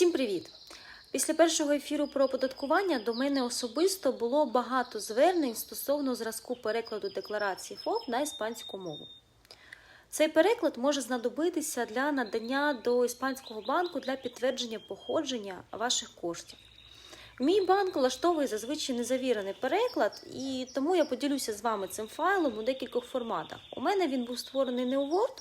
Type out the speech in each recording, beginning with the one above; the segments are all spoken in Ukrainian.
Всім привіт! Після першого ефіру про оподаткування до мене особисто було багато звернень стосовно зразку перекладу декларації ФОП на іспанську мову. Цей переклад може знадобитися для надання до іспанського банку для підтвердження походження ваших коштів. Мій банк влаштовує зазвичай незавірений переклад, і тому я поділюся з вами цим файлом у декількох форматах. У мене він був створений не у Word,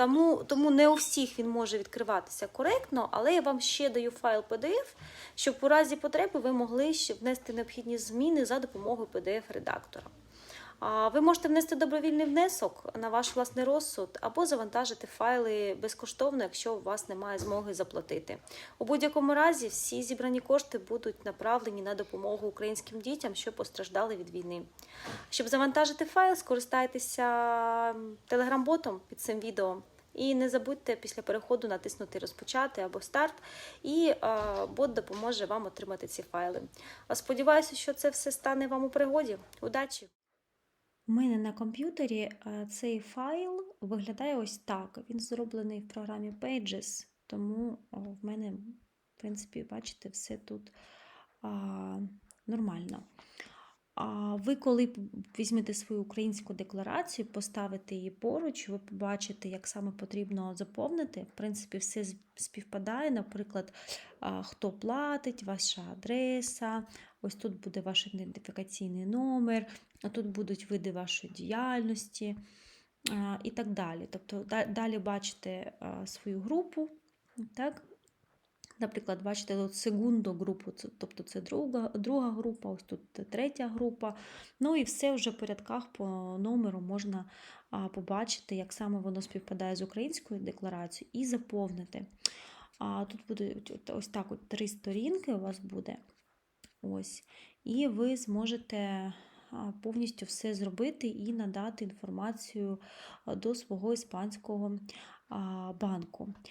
тому, тому не у всіх він може відкриватися коректно, але я вам ще даю файл PDF, щоб у разі потреби ви могли ще внести необхідні зміни за допомогою PDF-редактора. А Ви можете внести добровільний внесок на ваш власний розсуд або завантажити файли безкоштовно, якщо у вас немає змоги заплатити. У будь-якому разі всі зібрані кошти будуть направлені на допомогу українським дітям, що постраждали від війни. Щоб завантажити файл, скористайтеся телеграм-ботом під цим відео. І не забудьте після переходу натиснути розпочати або старт, і е, бот допоможе вам отримати ці файли. Сподіваюся, що це все стане вам у пригоді. Удачі! У мене на комп'ютері е, цей файл виглядає ось так. Він зроблений в програмі Pages, тому в мене, в принципі, бачите, все тут а, нормально. А ви, коли візьмете свою українську декларацію, поставите її поруч, ви побачите, як саме потрібно заповнити. В принципі, все співпадає. Наприклад, хто платить, ваша адреса. Ось тут буде ваш ідентифікаційний номер, а тут будуть види вашої діяльності і так далі. Тобто далі бачите свою групу. Так? Наприклад, бачите тут сегундо групу, тобто це друга, друга група, ось тут третя група. Ну і все вже по рядках по номеру можна побачити, як саме воно співпадає з українською декларацією, і заповнити. А, тут буде ось так: от три сторінки у вас буде. Ось. І ви зможете повністю все зробити і надати інформацію до свого іспанського банку.